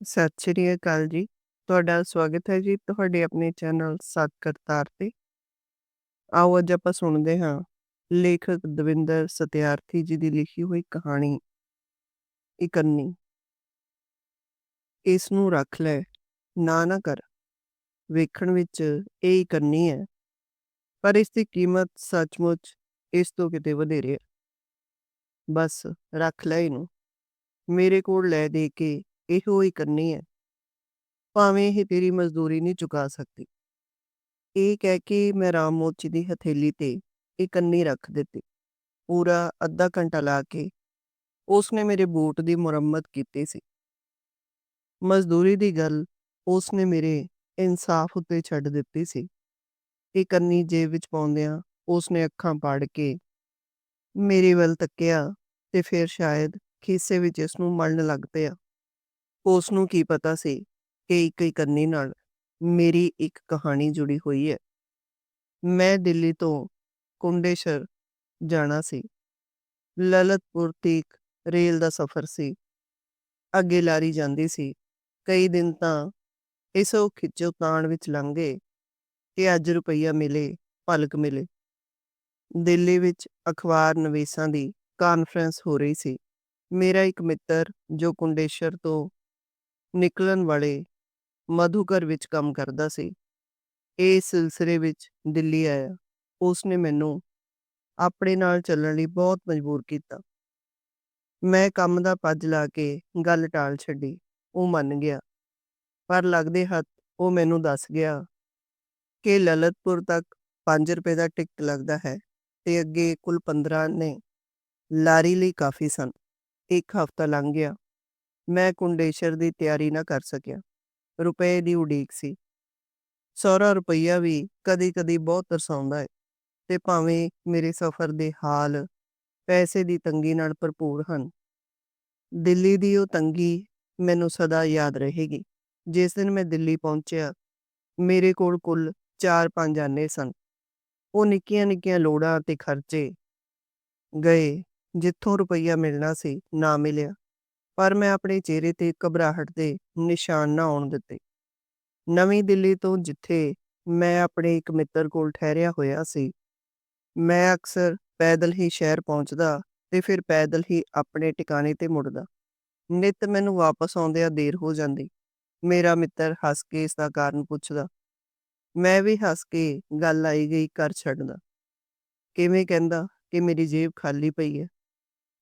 ਸਤਿ ਸ਼੍ਰੀ ਅਕਾਲ ਜੀ। ਤੁਹਾਡਾ ਸਵਾਗਤ ਹੈ ਜੀ ਤੁਹਾਡੇ ਆਪਣੇ ਚੈਨਲ ਸੱਤ ਕਰਤਾਰ ਤੇ। ਆਓ ਅੱਜ ਆਪਾਂ ਸੁਣਦੇ ਹਾਂ ਲੇਖਕ ਦਵਿੰਦਰ ਸਤਿਆਰਥੀ ਜੀ ਦੀ ਲਿਖੀ ਹੋਈ ਕਹਾਣੀ ਇਕੰਨੀ ਇਸ ਨੂੰ ਰੱਖ ਲੈ, ਨਾ ਨਾ ਕਰ ਵੇਖਣ ਵਿੱਚ ਇਹ ਇਕੰਨੀ ਹੈ, ਪਰ ਇਸ ਦੀ ਕੀਮਤ ਸੱਚਮੁੱਚ ਇਸ ਤੋਂ ਕਿਤੇ ਵਧੇਰੇ ਹੈ ਬਸ, ਰੱਖ ਲੈ ਇਹਨੂੰ ਮੇਰੇ ਕੋਲ ਲੈ ਦੇ ਕੇ ਇਹੋ ਹੀ ਕਰਨੀ ਹੈ। ਭਾਵੇਂ ਇਹ ਤੇਰੀ ਮਜ਼ਦੂਰੀ ਨਹੀਂ ਚੁਕਾ ਸਕਦੀ। ਇਹ ਕਹਿ ਕੇ ਮੈਂ ਰਾਮ ਮੋਚੀ ਦੀ ਹਥੇਲੀ ਤੇ ਇਹ ਕੰਨੀ ਰੱਖ ਦਿੱਤੀ। ਪੂਰਾ ਅੱਧਾ ਘੰਟਾ ਲਾ ਕੇ ਉਸਨੇ ਮੇਰੇ ਬੂਟ ਦੀ ਮੁਰੰਮਤ ਕੀਤੀ ਸੀ। ਮਜ਼ਦੂਰੀ ਦੀ ਗੱਲ ਉਸਨੇ ਮੇਰੇ ਇਨਸਾਫ ਉੱਤੇ ਛੱਡ ਦਿੱਤੀ ਸੀ। ਇਹ ਕੰਨੀ ਜੇਬ ਵਿੱਚ ਪਾਉਂਦਿਆਂ ਉਸਨੇ ਅੱਖਾਂ ਪਾੜ ਕੇ ਮੇਰੇ ਵੱਲ ਤੱਕਿਆ ਤੇ ਫਿਰ ਸ਼ਾਇਦ ਖੀਸੇ ਵਿੱਚ ਇਸ ਨੂੰ ਮਲਣ ਲੱਗ ਪਿਆ। ਉਸ ਨੂੰ ਕੀ ਪਤਾ ਸੀ ਕਿ ਇੱਕ ਹੀ ਕੰਨੀ ਨਾਲ ਮੇਰੀ ਇੱਕ ਕਹਾਣੀ ਜੁੜੀ ਹੋਈ ਹੈ। ਮੈਂ ਦਿੱਲੀ ਤੋਂ ਕੁੰਡੇਸ਼ਰ ਜਾਣਾ ਸੀ। ਲਲਤਪੁਰ ਤੀਕ ਰੇਲ ਦਾ ਸਫ਼ਰ ਸੀ। ਅੱਗੇ ਲਾਰੀ ਜਾਂਦੀ ਸੀ। ਕਈ ਦਿਨ ਤਾਂ ਇਸ ਖਿੱਚੋ ਤਾਣ ਵਿੱਚ ਲੰਘ ਗਏ ਕਿ ਅੱਜ ਰੁਪਈਆ ਮਿਲੇ, ਭਲਕ ਮਿਲੇ। ਦਿੱਲੀ ਵਿੱਚ ਅਖਬਾਰ ਨਵੇਸਾਂ ਦੀ ਕਾਨਫਰੰਸ ਹੋ ਰਹੀ ਸੀ। ਮੇਰਾ ਇੱਕ ਮਿੱਤਰ ਜੋ ਕੁੰਡੇਸ਼ਰ ਤੋਂ ਨਿਕਲਣ ਵਾਲੇ ਮਧੂਕਰ ਵਿੱਚ ਕੰਮ ਕਰਦਾ ਸੀ। ਇਹ ਸਿਲਸਿਲੇ ਵਿੱਚ ਦਿੱਲੀ ਆਇਆ। ਉਸ ਨੇ ਮੈਨੂੰ ਆਪਣੇ ਨਾਲ ਚੱਲਣ ਲਈ ਬਹੁਤ ਮਜਬੂਰ ਕੀਤਾ। ਮੈਂ ਕੰਮ ਦਾ ਪੱਜ ਲਾ ਕੇ ਗੱਲ ਟਾਲ ਛੱਡੀ। ਉਹ ਮੰਨ ਗਿਆ। ਪਰ ਲੱਗਦੇ ਹੱਥ ਉਹ ਮੈਨੂੰ ਦੱਸ ਗਿਆ ਕਿ ਲਲਤਪੁਰ ਤੱਕ 5 ਰੁਪਏ ਦਾ ਟਿਕਟ ਲੱਗਦਾ ਹੈ ਤੇ ਅੱਗੇ ਕੁੱਲ 15 ਨੇ ਲਾਰੀ ਲਈ ਕਾਫੀ ਸਨ। ਇੱਕ ਹਫ਼ਤਾ ਲੰਘ ਗਿਆ। ਮੈਂ ਕੁੰਡੇਸ਼ਰ ਦੀ ਤਿਆਰੀ ਨਾ ਕਰ ਸਕਿਆ। ਰੁਪਏ ਦੀ ਉਡੀਕ ਸੀ। ਸੌਰਾ ਰੁਪਈਆ ਵੀ ਕਦੀ-ਕਦੀ ਬਹੁਤ ਤਰਸਾਉਂਦਾ ਹੈ ਤੇ ਭਾਵੇਂ ਮੇਰੇ ਸਫ਼ਰ ਦੇ ਹਾਲ ਪੈਸੇ ਦੀ ਤੰਗੀ ਨਾਲ ਭਰਪੂਰ ਹਨ, ਦਿੱਲੀ ਦੀ ਉਹ ਤੰਗੀ ਮੈਨੂੰ ਸਦਾ ਯਾਦ ਰਹੇਗੀ। ਜਿਸ ਦਿਨ ਮੈਂ ਦਿੱਲੀ ਪਹੁੰਚਿਆ, ਮੇਰੇ ਕੋਲ ਕੁੱਲ 4-5 ਆਨੇ ਸਨ। ਉਹ ਨਿੱਕੀਆਂ-ਨਿੱਕੀਆਂ ਲੋੜਾਂ ਤੇ ਖਰਚੇ ਗਏ, ਜਿੱਥੋਂ ਰੁਪਈਆ ਮਿਲਣਾ ਸੀ, ਨਾ ਮਿਲਿਆ। ਪਰ ਮੈਂ ਆਪਣੇ ਚਿਹਰੇ ਤੇ ਘਬਰਾਹਟ ਦੇ ਨਿਸ਼ਾਨ ਨਾ ਆਉਣ ਦਿੱਤੇ। ਨਵੀਂ ਦਿੱਲੀ ਤੋਂ ਜਿੱਥੇ ਮੈਂ ਆਪਣੇ ਇੱਕ ਮਿੱਤਰ ਕੋਲ ਠਹਿਰਿਆ ਹੋਇਆ ਸੀ, ਮੈਂ ਅਕਸਰ ਪੈਦਲ ਹੀ ਸ਼ਹਿਰ ਪਹੁੰਚਦਾ ਤੇ ਫਿਰ ਪੈਦਲ ਹੀ ਆਪਣੇ ਟਿਕਾਣੇ ਤੇ ਮੁੜਦਾ। ਨਿਤ ਮੈਨੂੰ ਵਾਪਸ ਆਉਂਦਿਆਂ ਦੇਰ ਹੋ ਜਾਂਦੀ। ਮੇਰਾ ਮਿੱਤਰ ਹੱਸ ਕੇ ਇਸ ਦਾ ਕਾਰਨ ਪੁੱਛਦਾ। ਮੈਂ ਵੀ ਹੱਸ ਕੇ ਗੱਲ ਆਈ ਗਈ ਕਰ ਛੱਡਦਾ। ਕਿਵੇਂ ਕਹਿੰਦਾ ਕਿ ਮੇਰੀ ਜੇਬ ਖਾਲੀ ਪਈ ਹੈ।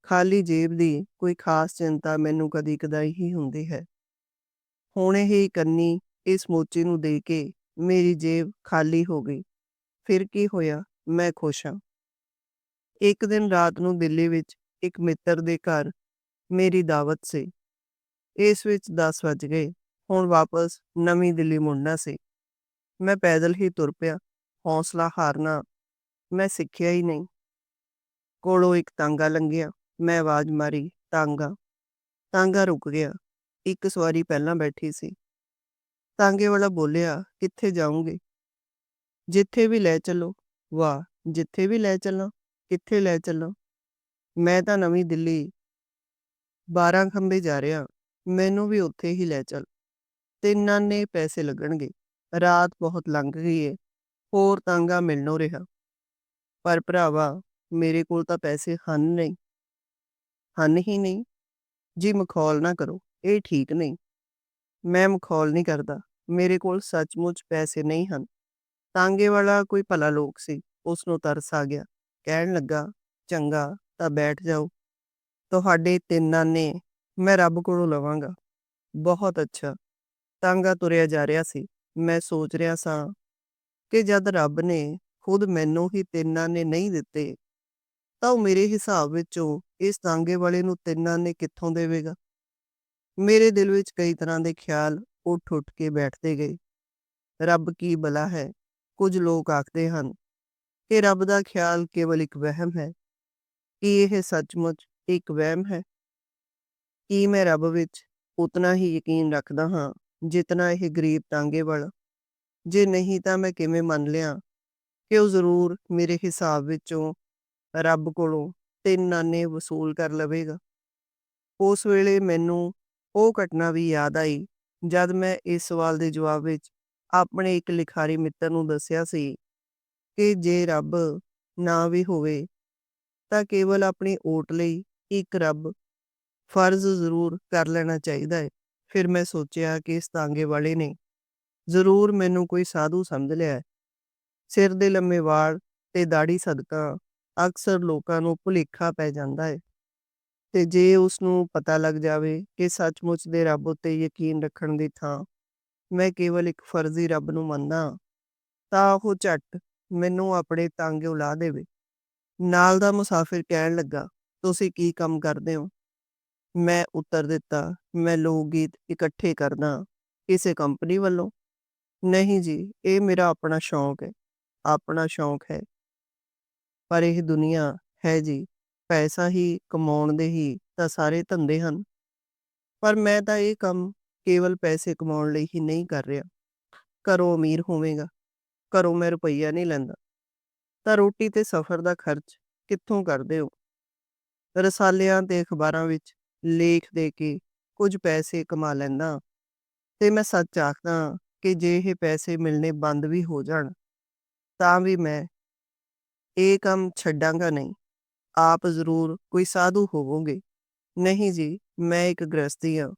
ਖਾਲੀ ਜੇਬ ਦੀ ਕੋਈ ਖਾਸ ਚਿੰਤਾ ਮੈਨੂੰ ਕਦੀ ਕਦਾਈ ਹੀ ਹੁੰਦੀ ਹੈ। ਹੁਣ ਇਹ ਕੰਨੀ ਇਸ ਮੋਚੀ ਨੂੰ ਦੇ ਕੇ ਮੇਰੀ ਜੇਬ ਖਾਲੀ ਹੋ ਗਈ। ਫਿਰ ਕੀ ਹੋਇਆ? ਮੈਂ ਖੁਸ਼ ਹਾਂ। ਇੱਕ ਦਿਨ ਰਾਤ ਨੂੰ ਦਿੱਲੀ ਵਿੱਚ ਇੱਕ ਮਿੱਤਰ ਦੇ ਘਰ ਮੇਰੀ ਦਾਵਤ ਸੀ। ਇਸ ਵਿੱਚ 10 ਵਜ ਗਏ। ਹੁਣ ਵਾਪਸ ਨਵੀਂ ਦਿੱਲੀ ਮੁੜਨਾ ਸੀ। ਮੈਂ ਪੈਦਲ ਹੀ ਤੁਰ ਪਿਆ। ਹੌਸਲਾ ਹਾਰਨਾ ਮੈਂ ਸਿੱਖਿਆ ਹੀ ਨਹੀਂ। ਕੋਲੋਂ ਇੱਕ ਤਾਂਗਾ ਲੰਘਿਆ। ਮੈਂ ਆਵਾਜ਼ ਮਾਰੀ ਤਾਂਗਾ ਤਾਂਗਾ ਰੁਕ ਗਿਆ। ਇੱਕ ਸਵਾਰੀ ਪਹਿਲਾਂ ਬੈਠੀ ਸੀ। ਤਾਂਗੇ ਵਾਲਾ ਬੋਲਿਆ, ਕਿੱਥੇ ਜਾਓਗੇ? ਜਿੱਥੇ ਵੀ ਲੈ ਚੱਲੋ। ਵਾਹ, ਜਿੱਥੇ ਵੀ ਲੈ ਚੱਲਾਂ? ਕਿੱਥੇ ਲੈ ਚੱਲਾਂ? ਮੈਂ ਤਾਂ ਨਵੀਂ ਦਿੱਲੀ। 12 ਖੰਬੇ ਜਾ ਰਿਹਾ। ਮੈਨੂੰ ਵੀ ਉੱਥੇ ਹੀ ਲੈ ਚੱਲ। ਤਿੰਨਾਂ ਨੇ ਪੈਸੇ ਲੱਗਣਗੇ। ਰਾਤ ਬਹੁਤ ਲੰਘ ਗਈ ਏ। ਹੋਰ ਤਾਂਗਾ ਮਿਲਣੋ ਰਿਹਾ। ਪਰ ਭਰਾਵਾ, ਮੇਰੇ ਕੋਲ ਤਾਂ ਪੈਸੇ ਹਨ ਨਹੀਂ। ਹਨ ਹੀ ਨਹੀਂ। ਜੀ ਮਖੌਲ ਨਾ ਕਰੋ, ਇਹ ਠੀਕ ਨਹੀਂ। ਮੈਂ ਮਖੌਲ ਨਹੀਂ ਕਰਦਾ, ਮੇਰੇ ਕੋਲ ਸੱਚਮੁੱਚ ਪੈਸੇ ਨਹੀਂ ਹਨ। ਤਾਂਗੇ ਵਾਲਾ ਕੋਈ ਭਲਾ ਲੋਕ ਸੀ ਉਸ ਨੂੰ ਤਰਸ ਆ ਗਿਆ। ਕਹਿਣ ਲੱਗਾ, ਚੰਗਾ, ਤਾਂ ਬੈਠ ਜਾਓ। ਤੁਹਾਡੇ ਤਿੰਨਾਂ ਨੇ ਮੈਂ ਰੱਬ ਕੋਲੋਂ ਲਵਾਂਗਾ। ਬਹੁਤ ਅੱਛਾ। ਤਾਂਗਾ ਤੁਰਿਆ ਜਾ ਰਿਹਾ ਸੀ। ਮੈਂ ਸੋਚ ਰਿਹਾ ਸਾਂ ਕਿ ਜਦ ਰੱਬ ਨੇ ਖੁਦ ਮੈਨੂੰ ਹੀ ਤਿੰਨਾਂ ਨੇ ਨਹੀਂ ਦਿੱਤੇ ਤਾਂ ਉਹ ਮੇਰੇ ਹਿਸਾਬ ਵਿੱਚੋਂ ਇਸ ਤਾਂਗੇ ਵਾਲੇ ਨੂੰ ਤਿੰਨਾਂ ਨੇ ਕਿੱਥੋਂ ਦੇਵੇਗਾ? ਮੇਰੇ ਦਿਲ ਵਿੱਚ ਕਈ ਤਰ੍ਹਾਂ ਦੇ ਖਿਆਲ ਉੱਠ ਉੱਠ ਕੇ ਬੈਠਦੇ ਗਏ। ਰੱਬ ਕੀ ਬਲਾ ਹੈ? ਕੁਝ ਲੋਕ ਆਖਦੇ ਹਨ ਕਿ ਰੱਬ ਦਾ ਖਿਆਲ ਕੇਵਲ ਇੱਕ ਵਹਿਮ ਹੈ। ਕੀ ਇਹ ਸੱਚਮੁੱਚ ਇੱਕ ਵਹਿਮ ਹੈ? ਕੀ ਮੈਂ ਰੱਬ ਵਿੱਚ ਉਤਨਾ ਹੀ ਯਕੀਨ ਰੱਖਦਾ ਹਾਂ ਜਿਤਨਾ ਇਹ ਗਰੀਬ ਤਾਂਗੇ ਵਾਲਾ? ਜੇ ਨਹੀਂ ਤਾਂ ਮੈਂ ਕਿਵੇਂ ਮੰਨ ਲਿਆ ਕਿ ਉਹ ਜ਼ਰੂਰ ਮੇਰੇ ਹਿਸਾਬ ਵਿੱਚੋਂ ਰੱਬ ਕੋਲੋਂ ਤਿੰਨ ਨਾਨੇ ਵਸੂਲ ਕਰ ਲਵੇਗਾ। ਉਸ ਵੇਲੇ ਮੈਨੂੰ ਉਹ ਘਟਨਾ ਵੀ ਯਾਦ ਆਈ, ਜਦ ਮੈਂ ਇਸ ਸਵਾਲ ਦੇ ਜਵਾਬ ਵਿੱਚ ਆਪਣੇ ਇੱਕ ਲਿਖਾਰੀ ਮਿੱਤਰ ਨੂੰ ਦੱਸਿਆ ਸੀ ਕਿ ਜੇ ਰੱਬ ਨਾ ਵੀ ਹੋਵੇ ਤਾਂ ਕੇਵਲ ਆਪਣੀ ਓਟ ਲਈ ਇੱਕ ਰੱਬ ਫਰਜ਼ ਜ਼ਰੂਰ ਕਰ ਲੈਣਾ ਚਾਹੀਦਾ ਹੈ ਫਿਰ ਮੈਂ ਸੋਚਿਆ ਕਿ ਇਸ ਤਾਂਗੇ ਵਾਲੇ ਨੇ ਜ਼ਰੂਰ ਮੈਨੂੰ ਕੋਈ ਸਾਧੂ ਸਮਝ ਲਿਆ ਸਿਰ ਦੇ ਲੰਮੇ ਵਾਲ ਤੇ ਦਾੜੀ ਸਦਕਾ ਅਕਸਰ ਲੋਕਾਂ ਨੂੰ ਭੁਲੇਖਾ ਪੈ ਜਾਂਦਾ ਹੈ। ਤੇ ਜੇ ਉਸ ਨੂੰ ਪਤਾ ਲੱਗ ਜਾਵੇ ਕਿ ਸੱਚਮੁੱਚ ਦੇ ਰੱਬ ਉੱਤੇ ਯਕੀਨ ਰੱਖਣ ਦੀ ਥਾਂ ਮੈਂ ਕੇਵਲ ਇੱਕ ਫਰਜ਼ੀ ਰੱਬ ਨੂੰ ਮੰਨਦਾ ਤਾਂ ਉਹ ਝੱਟ ਮੈਨੂੰ ਆਪਣੇ ਤਾਂਗੇ ਉਲਾ ਦੇਵੇ। ਨਾਲ ਦਾ ਮੁਸਾਫਿਰ ਕਹਿਣ ਲੱਗਾ, ਤੁਸੀਂ ਕੀ ਕੰਮ ਕਰਦੇ ਹੋ? ਮੈਂ ਉੱਤਰ ਦਿੱਤਾ, ਮੈਂ ਲੋਕ ਗੀਤ ਇਕੱਠੇ ਕਰਦਾ ਕਿਸੇ ਕੰਪਨੀ ਵੱਲੋਂ। ਨਹੀਂ ਜੀ, ਇਹ ਮੇਰਾ ਆਪਣਾ ਸ਼ੌਂਕ ਹੈ, ਆਪਣਾ ਸ਼ੌਂਕ ਹੈ। ਪਰ ਇਹ ਦੁਨੀਆ ਹੈ ਜੀ, ਪੈਸਾ ਹੀ ਕਮਾਉਣ ਦੇ ਹੀ ਤਾਂ ਸਾਰੇ ਧੰਦੇ ਹਨ। ਪਰ ਮੈਂ ਤਾਂ ਇਹ ਕੰਮ ਕੇਵਲ ਪੈਸੇ ਕਮਾਉਣ ਲਈ ਹੀ ਨਹੀਂ ਕਰ ਰਿਹਾ। ਘਰੋਂ ਅਮੀਰ ਹੋਵੇਗਾ, ਘਰੋਂ ਮੈਂ ਰੁਪਈਆ ਨਹੀਂ ਲੈਂਦਾ। ਤਾਂ ਰੋਟੀ ਤੇ ਸਫ਼ਰ ਦਾ ਖਰਚ ਕਿੱਥੋਂ ਕਰਦੇ ਹੋ? ਰਸਾਲਿਆਂ ਤੇ ਅਖਬਾਰਾਂ ਵਿੱਚ ਲੇਖ ਦੇ ਕੇ ਕੁਝ ਪੈਸੇ ਕਮਾ ਲੈਂਦਾ ਤੇ ਮੈਂ ਸੱਚ ਆਖਦਾ ਕਿ ਜੇ ਇਹ ਪੈਸੇ ਮਿਲਣੇ ਬੰਦ ਵੀ ਹੋ ਜਾਣ, ਤਾਂ ਵੀ ਮੈਂ ਇਹ ਕੰਮ ਛੱਡਾਂਗਾ ਨਹੀਂ। ਆਪ ਜ਼ਰੂਰ ਕੋਈ ਸਾਧੂ ਹੋਵੋਗੇ। ਨਹੀਂ ਜੀ, ਮੈਂ ਇੱਕ ਗ੍ਰਸਤੀ ਹਾਂ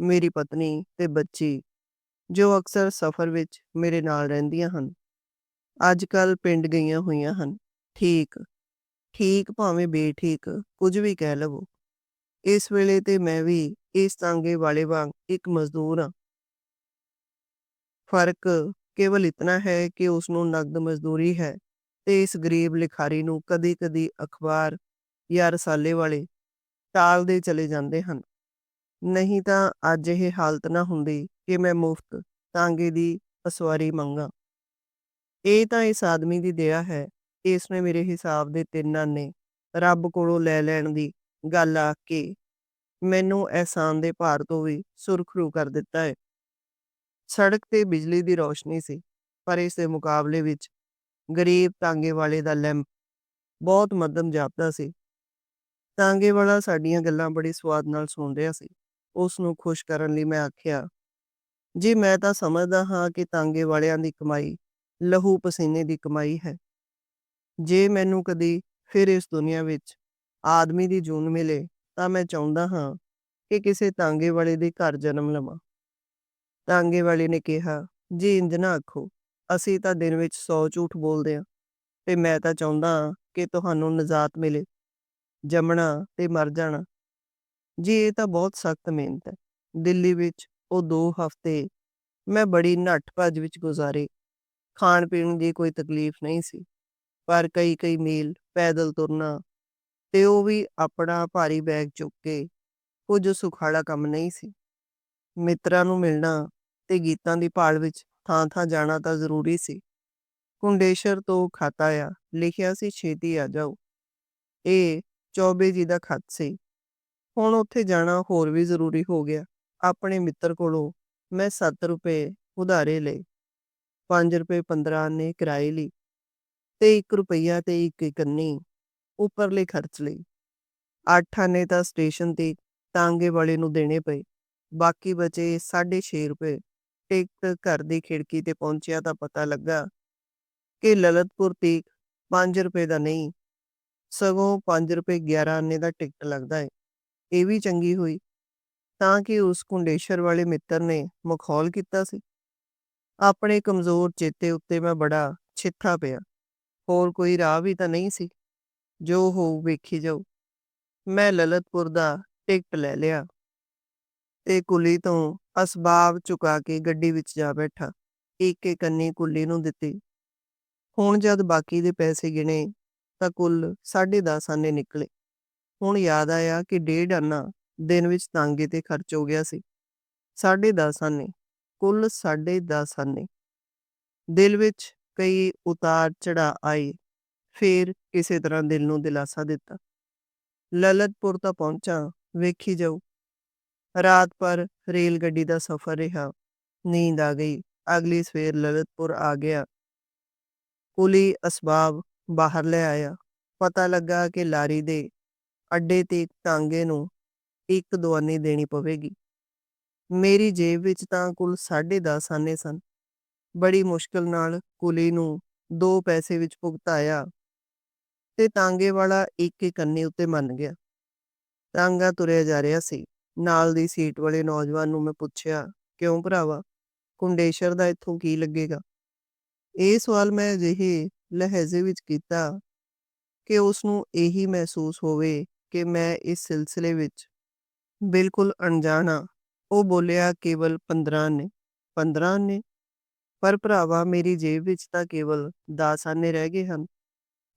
ਮੇਰੀ ਪਤਨੀ ਤੇ ਬੱਚੀ, ਜੋ ਅਕਸਰ ਸਫ਼ਰ ਵਿੱਚ ਮੇਰੇ ਨਾਲ ਰਹਿੰਦੀਆਂ ਹਨ। ਅੱਜ ਕੱਲ ਪਿੰਡ ਗਈਆਂ ਹੋਈਆਂ ਹਨ। ਠੀਕ। ਠੀਕ ਭਾਵੇਂ ਬੇਠੀਕ, ਕੁਝ ਵੀ ਕਹਿ ਲਵੋ। ਇਸ ਵੇਲੇ ਤੇ ਮੈਂ ਵੀ ਇਸ ਤਾਂਗੇ ਵਾਲੇ ਵਾਂਗ ਇੱਕ ਮਜ਼ਦੂਰ ਹਾਂ ਫ਼ਰਕ ਕੇਵਲ ਇਤਨਾ ਹੈ ਕਿ ਉਸ ਨੂੰ ਨਗਦ ਮਜ਼ਦੂਰੀ ਹੈ। ਤੇ ਇਸ ਗਰੀਬ ਲਿਖਾਰੀ ਨੂੰ ਕਦੀ-ਕਦੀ ਅਖਬਾਰ ਜਾਂ ਰਸਾਲੇ ਵਾਲੇ ਟਾਲਦੇ ਚਲੇ ਜਾਂਦੇ ਹਨ। ਨਹੀਂ ਤਾਂ ਅੱਜ ਇਹ ਹਾਲਤ ਨਾ ਹੁੰਦੀ ਕਿ ਮੈਂ ਮੁਫਤ ਤਾਂਗੇ ਦੀ ਅਸਵਾਰੀ ਮੰਗਾ। ਇਹ ਤਾਂ ਇਸ ਆਦਮੀ ਦੀ ਦਇਆ ਹੈ। ਇਸ ਨੇ ਮੇਰੇ ਹਿਸਾਬ ਦੇ ਤਿੰਨਾਂ ਨੇ ਰੱਬ ਕੋਲੋਂ ਲੈ ਲੈਣ ਦੀ ਗੱਲ ਆਖ ਕੇ ਮੈਨੂੰ ਅਹਿਸਾਨ ਦੇ ਭਾਰ ਤੋਂ ਵੀ ਸੁਰਖਰੂ ਕਰ ਦਿੱਤਾ ਹੈ ਸੜਕ ਤੇ ਬਿਜਲੀ ਦੀ ਰੋਸ਼ਨੀ ਸੀ, ਪਰ ਇਸ ਦੇ ਮੁਕਾਬਲੇ ਵਿੱਚ ਗਰੀਬ ਤਾਂਗੇ ਵਾਲੇ ਦਾ ਲੈਂਪ। ਬਹੁਤ ਮੱਧਮ ਜਾਪਦਾ ਸੀ। ਤਾਂਗੇ ਵਾਲਾ ਸਾਡੀਆਂ ਗੱਲਾਂ ਬੜੀ ਸਵਾਦ ਨਾਲ ਸੁਣ ਰਿਹਾ ਸੀ। ਉਸ ਨੂੰ ਖੁਸ਼ ਕਰਨ ਲਈ ਮੈਂ ਆਖਿਆ, ਜੀ ਮੈਂ ਤਾਂ ਸਮਝਦਾ ਹਾਂ ਕਿ ਤਾਂਗੇ ਵਾਲਿਆਂ ਦੀ ਕਮਾਈ ਲਹੂ ਪਸੀਨੇ ਦੀ ਕਮਾਈ ਹੈ, ਜੇ ਮੈਨੂੰ ਕਦੀ ਫਿਰ ਇਸ ਦੁਨੀਆ ਵਿੱਚ ਆਦਮੀ ਦੀ ਜੂਨ ਮਿਲੇ ਤਾਂ ਮੈਂ ਚਾਹੁੰਦਾ ਹਾਂ ਕਿ ਕਿਸੇ ਤਾਂਗੇ ਵਾਲੇ ਦੇ ਘਰ ਜਨਮ ਲਵਾਂ। ਤਾਂਗੇ ਵਾਲੇ ਨੇ ਕਿਹਾ, ਜੀ ਇੰਜ ਨਾ ਆਖੋ। ਅਸੀਂ ਤਾਂ ਦਿਨ ਵਿੱਚ 100 ਝੂਠ ਬੋਲਦੇ ਹਾਂ, ਤੇ ਮੈਂ ਤਾਂ ਚਾਹੁੰਦਾ ਹਾਂ ਕਿ ਤੁਹਾਨੂੰ ਨਜਾਤ ਮਿਲੇ। ਜੰਮਣਾ ਤੇ ਮਰ ਜਾਣਾ। ਜੀ, ਇਹ ਤਾਂ ਬਹੁਤ ਸਖਤ ਮਿਹਨਤ ਹੈ। ਦਿੱਲੀ ਵਿੱਚ ਉਹ 2 ਹਫ਼ਤੇ ਮੈਂ ਬੜੀ ਨੱਠ ਭੱਜ ਵਿੱਚ ਗੁਜ਼ਾਰੇ। ਖਾਣ ਪੀਣ ਦੀ ਕੋਈ ਤਕਲੀਫ ਨਹੀਂ ਸੀ, ਪਰ ਕਈ ਕਈ ਮੀਲ ਪੈਦਲ ਤੁਰਨਾ ਤੇ ਉਹ ਵੀ ਆਪਣਾ ਭਾਰੀ ਬੈਗ ਚੁੱਕ ਕੇ ਕੁਝ ਸੁਖਾਲਾ ਕੰਮ ਨਹੀਂ ਸੀ। ਮਿੱਤਰਾਂ ਨੂੰ ਮਿਲਣਾ ਤੇ ਗੀਤਾਂ ਦੀ ਭਾਲ ਵਿੱਚ ਥਾਂ ਥਾਂ ਜਾਣਾ ਤਾਂ ਜ਼ਰੂਰੀ ਸੀ। ਕੁੰਡੇਸ਼ਰ ਤੋਂ ਖਤ ਆਇਆ ਲਿਖਿਆ ਸੀ, ਛੇਤੀ ਆ ਜਾਓ। ਇਹ ਚੌਬੇ ਜੀ ਦਾ ਖਤ ਸੀ। ਹੁਣ ਉੱਥੇ ਜਾਣਾ ਹੋਰ ਵੀ ਜ਼ਰੂਰੀ ਹੋ ਗਿਆ। ਆਪਣੇ ਮਿੱਤਰ ਕੋਲੋਂ ਮੈਂ 7 ਰੁਪਏ ਉਧਾਰੇ ਲਏ। 5 ਰੁਪਏ 15 ਆਨੇ ਕਿਰਾਏ ਲਈ ਤੇ 1 ਰੁਪਈਆ ਤੇ 1 ਕੰਨੀ ਉੱਪਰਲੇ ਖਰਚ ਲਈ। 8 ਆਨੇ ਤਾਂ ਸਟੇਸ਼ਨ ਤੇ ਤਾਂਗੇ ਵਾਲੇ ਨੂੰ ਦੇਣੇ ਪਏ। ਬਾਕੀ ਬਚੇ 6.5 ਰੁਪਏ ਟਿਕਟ ਘਰ ਦੀ ਖਿੜਕੀ ਤੇ ਪਹੁੰਚਿਆ ਤਾਂ ਪਤਾ ਲੱਗਾ ਕਿ ਲਲਤਪੁਰ ਤੀਕ 5 ਰੁਪਏ ਦਾ ਨਹੀਂ, ਸਗੋਂ 5 ਰੁਪਏ 11 ਆਨੇ ਦਾ ਟਿਕਟ ਲੱਗਦਾ ਹੈ ਇਹ ਵੀ ਚੰਗੀ ਹੋਈ ਤਾਂ ਕਿ ਉਸ ਕੁੰਡੇਸ਼ਰ ਵਾਲੇ ਮਿੱਤਰ ਨੇ ਮਖੌਲ ਕੀਤਾ ਸੀ। ਆਪਣੇ ਕਮਜ਼ੋਰ ਚੇਤੇ ਉੱਤੇ ਮੈਂ ਬੜਾ ਛਿੱਥਾ ਪਿਆ। ਹੋਰ ਕੋਈ ਰਾਹ ਵੀ ਤਾਂ ਨਹੀਂ ਸੀ। ਜੋ ਹੋਊ ਵੇਖੀ ਜਾਊ। ਮੈਂ ਲਲਤਪੁਰ ਦਾ ਟਿਕਟ ਲੈ ਲਿਆ ਤੇ ਕੁਲੀ ਤੋਂ ਅਸਬਾਬ ਚੁਕਾ ਕੇ ਗੱਡੀ ਵਿੱਚ ਜਾ ਬੈਠਾ ਇੱਕ ਇੱਕ ਕੰਨੀ ਕੁੱਲੀ ਨੂੰ ਦਿੱਤੀ। ਹੁਣ ਜਦ ਬਾਕੀ ਦੇ ਪੈਸੇ ਗਿਣੇ, ਤਾਂ ਕੁੱਲ 10.5 ਆਨੇ ਨਿਕਲੇ। ਹੁਣ ਯਾਦ ਆਇਆ ਕਿ ਡੇਢ ਆਨਾ ਦਿਨ ਵਿੱਚ ਤਾਂਗੇ ਤੇ ਖਰਚ ਹੋ ਗਿਆ ਸੀ। 10.5 ਆਨੇ, ਕੁੱਲ 10.5 ਆਨੇ। ਦਿਲ ਵਿੱਚ ਕਈ ਉਤਾਰ ਚੜਾ ਆਏ, ਫੇਰ ਕਿਸੇ ਤਰ੍ਹਾਂ ਦਿਲ ਨੂੰ ਦਿਲਾਸਾ ਦਿੱਤਾ। ਲਲਤਪੁਰ ਤਾਂ ਪਹੁੰਚਾ, ਵੇਖੀ ਜਾਊ। ਰਾਤ ਭਰ ਰੇਲ ਗੱਡੀ ਦਾ ਸਫ਼ਰ ਰਿਹਾ ਨੀਂਦ ਆ ਗਈ ਅਗਲੀ ਸਵੇਰ ਲਲਤਪੁਰ ਆ ਗਿਆ ਕੁਲੀ ਅਸਬਾਬ ਬਾਹਰ ਲੈ ਆਇਆ ਪਤਾ ਲੱਗਾ ਕਿ ਲਾਰੀ ਦੇ ਅੱਡੇ ਤੇ ਟਾਂਗੇ ਨੂੰ ਇੱਕ ਦਵਾਨੀ ਦੇਣੀ ਪਵੇਗੀ ਮੇਰੀ ਜੇਬ ਵਿੱਚ ਤਾਂ ਕੁੱਲ 10.5 ਆਨੇ ਸਨ। ਬੜੀ ਮੁਸ਼ਕਲ ਨਾਲ ਕੁਲੀ ਨੂੰ ਦੋ ਪੈਸੇ ਵਿੱਚ ਭੁਗਤਾਇਆ ਤੇ ਤਾਂਗੇ ਵਾਲਾ ਇੱਕ-ਇੱਕ ਅੰਨੇ ਉੱਤੇ ਮੰਨ ਗਿਆ। ਤਾਂਗਾ ਤੁਰਿਆ ਜਾ ਰਿਹਾ ਸੀ। ਨਾਲ ਦੀ ਸੀਟ ਵਾਲੇ ਨੌਜਵਾਨ ਨੂੰ ਮੈਂ ਪੁੱਛਿਆ, "ਕਿਉਂ ਭਰਾਵਾ, ਕੁੰਡੇਸ਼ਰ ਦਾ ਇੱਥੋਂ ਕੀ ਲੱਗੇਗਾ?" ਇਹ ਸਵਾਲ ਮੈਂ ਅਜਿਹੇ ਲਹਿਜੇ ਵਿੱਚ ਕੀਤਾ ਕਿ ਉਸ ਨੂੰ ਇਹੀ ਮਹਿਸੂਸ ਹੋਵੇ ਕਿ ਮੈਂ ਇਸ ਸਿਲਸਿਲੇ ਵਿੱਚ ਬਿਲਕੁਲ ਅਣਜਾਣ ਹਾਂ। ਉਹ ਬੋਲਿਆ, "ਕੇਵਲ 15 ਨੇ "15 ਨੇ ਪਰ ਭਰਾਵਾ ਮੇਰੀ ਜੇਬ ਵਿੱਚ ਤਾਂ ਕੇਵਲ 10 ਆਨੇ ਰਹਿ ਗਏ ਹਨ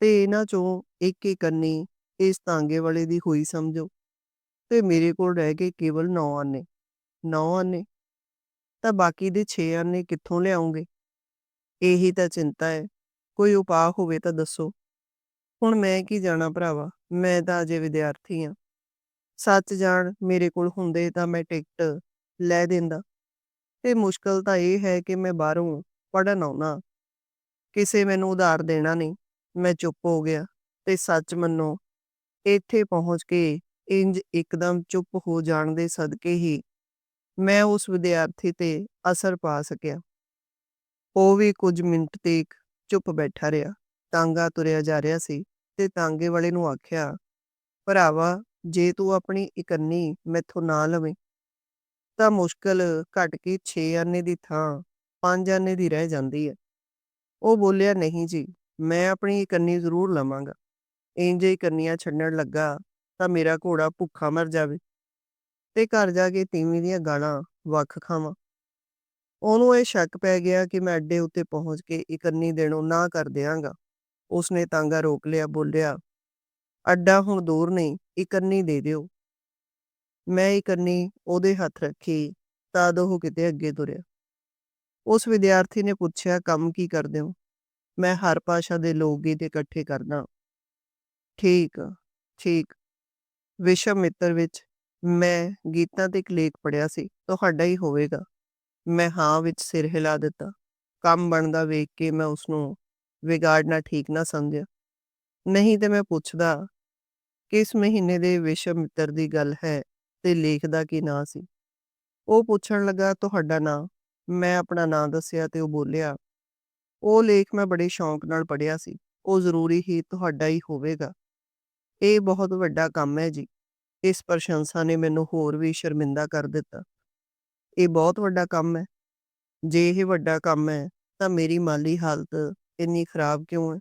ਤੇ ਇਹਨਾਂ 'ਚੋਂ ਇੱਕ-ਇੱਕ ਅੰਨੀ ਇਸ ਤਾਂਗੇ ਵਾਲੇ ਦੀ ਹੋਈ ਸਮਝੋ ਤੇ ਮੇਰੇ ਕੋਲ ਰਹਿ ਗਏ ਕੇਵਲ 9 ਆਨੇ।" "9 ਆਨੇ? ਤਾਂ ਬਾਕੀ ਦੇ 6 ਆਨੇ ਕਿੱਥੋਂ ਲਿਆਉਂਗੇ?" "ਇਹੀ ਤਾਂ ਚਿੰਤਾ ਹੈ। ਕੋਈ ਉਪਾਅ ਹੋਵੇ ਤਾਂ ਦੱਸੋ।" "ਹੁਣ ਮੈਂ ਕੀ ਜਾਣਾ ਭਰਾਵਾ, ਮੈਂ ਤਾਂ ਅਜੇ ਵਿਦਿਆਰਥੀ ਹਾਂ। ਸੱਚ ਜਾਣ ਮੇਰੇ ਕੋਲ ਹੁੰਦੇ ਤਾਂ ਮੈਂ ਟਿਕਟ ਲੈ ਦਿੰਦਾ ਤੇ ਮੁਸ਼ਕਲ ਤਾਂ ਇਹ ਹੈ ਕਿ ਮੈਂ ਬਾਹਰੋਂ ਪੜ੍ਹਨ ਆਉਣਾ। ਕਿਸੇ ਮੈਨੂੰ ਉਧਾਰ ਦੇਣਾ ਨਹੀਂ।" ਮੈਂ ਚੁੱਪ ਹੋ ਗਿਆ ਤੇ ਸੱਚ ਮੰਨੋ ਇੱਥੇ ਪਹੁੰਚ ਕੇ ਇੰਜ ਇੱਕਦਮ ਚੁੱਪ ਹੋ ਜਾਣ ਦੇ ਸਦਕੇ ਹੀ ਮੈਂ ਉਸ ਵਿਦਿਆਰਥੀ ਤੇ ਅਸਰ ਪਾ ਸਕਿਆ। ਉਹ ਵੀ ਕੁਝ ਮਿੰਟ ਤੀਕ ਚੁੱਪ ਬੈਠਾ ਰਿਹਾ। ਤਾਂਗਾ ਤੁਰਿਆ ਜਾ ਰਿਹਾ ਸੀ ਤੇ ਤਾਂਗੇ ਵਾਲੇ ਨੂੰ ਆਖਿਆ, "ਭਰਾਵਾ ਜੇ ਤੂੰ ਆਪਣੀ ਇਕੰਨੀ ਮੈਥੋਂ ਨਾ ਲਵੇਂ ਤਾਂ ਮੁਸ਼ਕਲ ਘਟ ਕੇ 6 ਆਨੇ ਦੀ ਥਾਂ 5 ਆਨੇ ਦੀ ਰਹਿ ਜਾਂਦੀ ਹੈ।" ਉਹ ਬੋਲਿਆ, "ਨਹੀਂ ਜੀ, ਮੈਂ ਆਪਣੀ ਇਕੰਨੀ ਜ਼ਰੂਰ ਲਵਾਂਗਾ। ਇੰਜ ਇਕੰਨੀਆਂ ਛੱਡਣ ਲੱਗਾ ਤਾਂ ਮੇਰਾ ਘੋੜਾ ਭੁੱਖਾ ਮਰ ਜਾਵੇ ਤੇ ਘਰ ਜਾ ਕੇ ਤੀਵੀਂ ਦੀਆਂ ਗਾਲਾਂ ਵੱਖ ਖਾਵਾਂ।" ਉਹਨੂੰ ਇਹ ਸ਼ੱਕ ਪੈ ਗਿਆ ਕਿ ਮੈਂ ਅੱਡੇ ਉੱਤੇ ਪਹੁੰਚ ਕੇ ਇਕੰਨੀ ਦੇਣੋਂ ਨਾਂਹ ਕਰ ਦਿਆਂਗਾ। ਉਸਨੇ ਤਾਂਗਾ ਰੋਕ ਲਿਆ, ਬੋਲਿਆ, "ਅੱਡਾ ਹੁਣ ਦੂਰ ਨਹੀਂ, ਇਕੰਨੀ ਦੇ ਦਿਓ।" ਮੈਂ ਇਕੰਨੀ ਉਹਦੇ ਹੱਥ ਰੱਖੀ ਤਦ ਉਹ ਕਿਤੇ ਅੱਗੇ ਤੁਰਿਆ। ਉਸ ਵਿਦਿਆਰਥੀ ਨੇ ਪੁੱਛਿਆ, "ਕੰਮ ਕੀ ਕਰਦੇ ਹੋ?" "ਮੈਂ ਹਰ ਭਾਸ਼ਾ ਦੇ ਲੋਕ ਗੀਤ ਇਕੱਠੇ ਕਰਦਾ।" "ਠੀਕ, ਠੀਕ। ਵਿਸ਼ਵ ਮਿੱਤਰ ਵਿੱਚ ਮੈਂ ਗੀਤਾਂ ਤੇ ਇੱਕ ਲੇਖ ਪੜ੍ਹਿਆ ਸੀ, ਤੁਹਾਡਾ ਹੀ ਹੋਵੇਗਾ।" ਮੈਂ ਹਾਂ ਵਿੱਚ ਸਿਰ ਹਿਲਾ ਦਿੱਤਾ। ਕੰਮ ਬਣਦਾ ਵੇਖ ਕੇ ਮੈਂ ਉਸਨੂੰ ਵਿਗਾੜਨਾ ਠੀਕ ਨਾ ਸਮਝਿਆ। ਨਹੀਂ ਤੇ ਮੈਂ ਪੁੱਛਦਾ, ਕਿਸ ਮਹੀਨੇ ਦੇ ਵਿਸ਼ਵ ਮਿੱਤਰ ਦੀ ਗੱਲ ਹੈ ਤੇ ਲੇਖ ਦਾ ਕੀ ਨਾਂ ਸੀ? ਉਹ ਪੁੱਛਣ ਲੱਗਾ, "ਤੁਹਾਡਾ ਨਾਂ?" ਮੈਂ ਆਪਣਾ ਨਾਂ ਦੱਸਿਆ ਤੇ ਉਹ ਬੋਲਿਆ, "ਉਹ ਲੇਖ ਮੈਂ ਬੜੇ ਸ਼ੌਂਕ ਨਾਲ ਪੜ੍ਹਿਆ ਸੀ। ਉਹ ਜ਼ਰੂਰੀ ਹੀ ਤੁਹਾਡਾ ਹੀ ਹੋਵੇਗਾ। ਇਹ ਬਹੁਤ ਵੱਡਾ ਕੰਮ ਹੈ ਜੀ।" ਇਸ ਪ੍ਰਸ਼ੰਸਾ ਨੇ ਮੈਨੂੰ ਹੋਰ ਵੀ ਸ਼ਰਮਿੰਦਾ ਕਰ ਦਿੱਤਾ। "ਇਹ ਬਹੁਤ ਵੱਡਾ ਕੰਮ ਹੈ?" "ਜੇ ਇਹ ਵੱਡਾ ਕੰਮ ਹੈ ਤਾਂ ਮੇਰੀ ਮਾਲੀ ਹਾਲਤ ਇੰਨੀ ਖਰਾਬ ਕਿਉਂ ਹੈ?"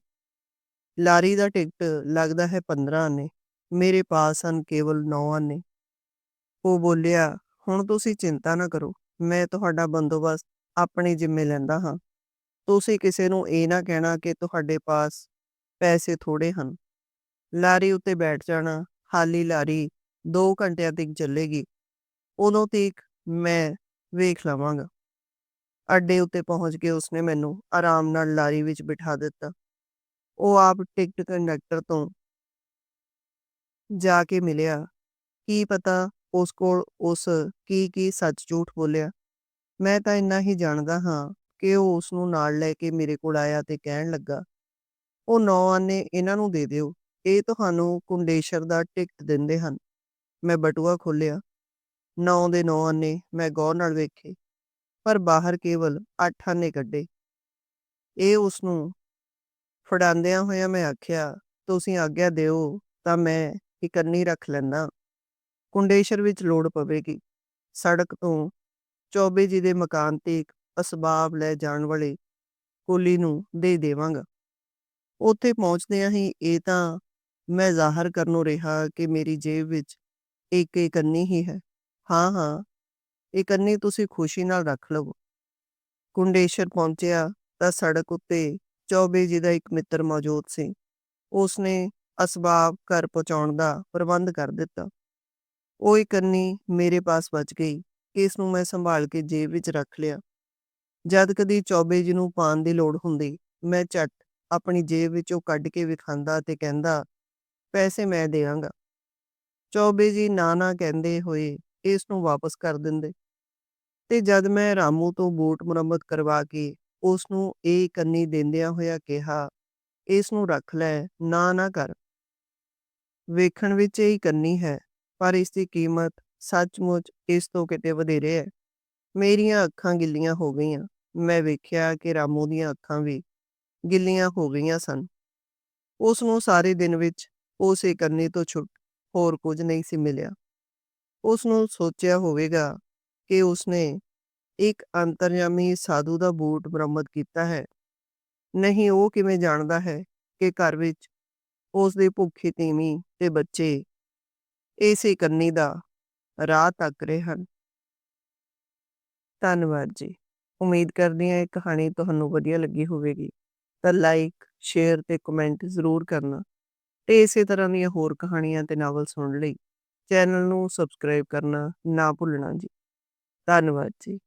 "ਲਾਰੀ ਦਾ ਟਿਕਟ ਲੱਗਦਾ ਹੈ 15 ਆਨੇ, ਮੇਰੇ ਪਾਸ ਹਨ ਕੇਵਲ 9 ਆਨੇ।" ਉਹ ਬੋਲਿਆ, "ਹੁਣ ਤੁਸੀਂ ਚਿੰਤਾ ਨਾ ਕਰੋ, ਮੈਂ ਤੁਹਾਡਾ ਬੰਦੋਬਸਤ ਆਪਣੇ ਜ਼ਿੰਮੇ ਲੈਂਦਾ ਹਾਂ। ਤੁਸੀਂ ਕਿਸੇ ਨੂੰ ਇਹ ਨਾ ਕਹਿਣਾ ਕਿ ਤੁਹਾਡੇ ਪਾਸ ਪੈਸੇ ਥੋੜ੍ਹੇ ਹਨ। ਲਾਰੀ ਉੱਤੇ ਬੈਠ ਜਾਣਾ, ਹਾਲੀ ਲਾਰੀ 2 ਘੰਟਿਆਂ ਤੀਕ ਚੱਲੇਗੀ। ਉਦੋਂ ਤੀਕ ਮੈਂ ਵੇਖ ਲਵਾਂਗਾ।" ਅੱਡੇ ਉੱਤੇ ਪਹੁੰਚ ਕੇ ਉਸਨੇ ਮੈਨੂੰ ਆਰਾਮ ਨਾਲ ਲਾਰੀ ਵਿੱਚ ਬਿਠਾ ਦਿੱਤਾ। ਉਹ ਆਪ ਟਿਕਟ ਕੰਡਕਟਰ ਤੋਂ ਜਾ ਕੇ ਮਿਲਿਆ। ਕੀ ਪਤਾ ਉਸ ਕੋਲ ਉਸ ਕੀ-ਕੀ ਸੱਚ-ਝੂਠ ਬੋਲਿਆ। ਮੈਂ ਤਾਂ ਇੰਨਾ ਹੀ ਜਾਣਦਾ ਹਾਂ ਕਿ ਉਹ ਉਸਨੂੰ ਨਾਲ ਲੈ ਕੇ ਮੇਰੇ ਕੋਲ ਆਇਆ ਤੇ ਕਹਿਣ ਲੱਗਾ, "ਉਹ 9 ਆਨੇ ਇਹਨਾਂ ਨੂੰ ਦੇ ਦਿਓ, ਇਹ ਤੁਹਾਨੂੰ ਕੁੰਡੇਸ਼ਰ ਦਾ ਟਿਕਟ ਦਿੰਦੇ ਹਨ।" ਮੈਂ ਬਟੂਆ ਖੋਲਿਆ ਨੌ ਦੇ ਨੌ ਆਨੇ ਮੈਂ ਗੌਰ ਨਾਲ ਵੇਖੇ, ਪਰ ਬਾਹਰ ਕੇਵਲ 8 ਆਨੇ ਕੱਢੇ। ਇਹ ਉਸਨੂੰ ਫੜਾਉਂਦਿਆਂ ਹੋਇਆ ਮੈਂ ਆਖਿਆ, "ਤੁਸੀਂ ਆਗਿਆ ਦਿਓ ਤਾਂ ਮੈਂ ਇਕੰਨੀ ਰੱਖ ਲੈਂਦਾ। ਕੁੰਡੇਸ਼ਰ ਵਿੱਚ ਲੋੜ ਪਵੇਗੀ। ਸੜਕ ਤੋਂ ਚੌਬੇ ਜੀ ਦੇ ਮਕਾਨ 'ਤੇ ਇੱਕ ਅਸਬਾਬ ਲੈ ਜਾਣ ਵਾਲੇ ਕੋਲੀ ਨੂੰ ਦੇ ਦੇਵਾਂਗਾ।" ਉੱਥੇ ਪਹੁੰਚਦਿਆਂ ਹੀ ਇਹ ਤਾਂ ਮੈਂ ਜ਼ਾਹਰ ਕਰਨੋਂ ਰਿਹਾ ਕਿ ਮੇਰੀ ਜੇਬ ਵਿੱਚ ਇੱਕ ਅੰਨੀ ਹੀ ਹੈ। "ਹਾਂ, ਹਾਂ, ਇਕੰਨੀ ਤੁਸੀਂ ਖੁਸ਼ੀ ਨਾਲ ਰੱਖ ਲਵੋ।" ਕੁੰਡੇਸ਼ਰ ਪਹੁੰਚਿਆ ਤਾਂ ਸੜਕ ਉੱਤੇ ਚੌਬੇ ਜੀ ਦਾ ਇੱਕ ਮਿੱਤਰ ਮੌਜੂਦ ਸੀ। ਉਸਨੇ ਅਸਬਾਬ ਘਰ ਪਹੁੰਚਾਉਣ ਦਾ ਪ੍ਰਬੰਧ ਕਰ ਦਿੱਤਾ। ਉਹ ਇਕੰਨੀ ਮੇਰੇ ਪਾਸ ਬਚ ਗਈ। ਇਸ ਨੂੰ ਮੈਂ ਸੰਭਾਲ ਕੇ ਜੇਬ ਵਿੱਚ ਰੱਖ ਲਿਆ। ਜਦ ਕਦੀ ਚੌਬੇ ਜੀ ਨੂੰ ਪਾਨ ਦੀ ਲੋੜ ਹੁੰਦੀ, ਮੈਂ ਝੱਟ ਆਪਣੀ ਜੇਬ ਵਿੱਚੋਂ ਕੱਢ ਕੇ ਵਿਖਾਂਦਾ ਤੇ ਕਹਿੰਦਾ, "ਪੈਸੇ ਮੈਂ ਦੇਵਾਂਗਾ ਚੌਬੇ ਜੀ ਨਾ-ਨਾ ਕਹਿੰਦੇ ਹੋਏ ਇਸ ਨੂੰ ਵਾਪਸ ਕਰ ਦਿੰਦੇ ਤੇ ਜਦ ਮੈਂ ਰਾਮੂ ਤੋਂ ਬੂਟ ਮੁਰੰਮਤ ਕਰਵਾ ਕੇ ਉਸਨੂੰ ਇਹ ਕੰਨੀ ਦਿੰਦਿਆਂ ਹੋਇਆ ਕਿਹਾ, "ਇਸ ਨੂੰ ਰੱਖ ਲੈ, ਨਾ ਨਾ ਕਰ। ਵੇਖਣ ਵਿੱਚ ਇਹ ਕੰਨੀ ਹੈ, ਪਰ ਇਸ ਦੀ ਕੀਮਤ ਸੱਚਮੁੱਚ ਇਸ ਤੋਂ ਕਿਤੇ ਵਧੇਰੇ ਹੈ।" ਮੇਰੀਆਂ ਅੱਖਾਂ ਗਿੱਲੀਆਂ ਹੋ ਗਈਆਂ। ਮੈਂ ਵੇਖਿਆ ਕਿ ਰਾਮੂ ਦੀਆਂ ਅੱਖਾਂ ਵੀ ਗਿੱਲੀਆਂ ਹੋ ਗਈਆਂ ਸਨ। ਉਸ ਨੂੰ ਸਾਰੇ ਦਿਨ ਵਿੱਚ ਉਸੇ ਕੰਨੀ ਤੋਂ ਛੁੱਟ ਹੋਰ ਕੁਝ ਨਹੀਂ ਸੀ ਮਿਲਿਆ। ਉਸ ਨੂੰ ਸੋਚਿਆ ਹੋਵੇਗਾ ਕਿ ਉਸਨੇ ਇੱਕ ਅੰਤਰਯਾਮੀ ਸਾਧੂ ਦਾ ਬੂਟ ਬਰਾਮਦ ਕੀਤਾ ਹੈ। ਨਹੀਂ ਉਹ ਕਿਵੇਂ ਜਾਣਦਾ ਹੈ ਕਿ ਘਰ ਵਿੱਚ ਉਸਦੀ ਭੁੱਖੀ ਤੀਵੀਂ ਤੇ ਬੱਚੇ ਇਸੇ ਕੰਨੀ ਦਾ ਰਾਹ ਤੱਕ ਰਹੇ ਹਨ। ਧੰਨਵਾਦ ਜੀ। ਉਮੀਦ ਕਰਦੀ ਹਾਂ ਇਹ ਕਹਾਣੀ ਤੁਹਾਨੂੰ ਵਧੀਆ ਲੱਗੀ ਹੋਵੇਗੀ। ਤਾਂ ਲਾਈਕ, ਸ਼ੇਅਰ ਤੇ ਕਮੈਂਟ ਜ਼ਰੂਰ ਕਰਨਾ ਤੇ ਇਸੇ ਤਰ੍ਹਾਂ ਦੀਆਂ ਹੋਰ ਕਹਾਣੀਆਂ ਤੇ ਨਾਵਲ ਸੁਣਨ ਲਈ ਚੈਨਲ ਨੂੰ ਸਬਸਕ੍ਰਾਈਬ ਕਰਨਾ ਨਾ ਭੁੱਲਣਾ ਜੀ। ਧੰਨਵਾਦ ਜੀ।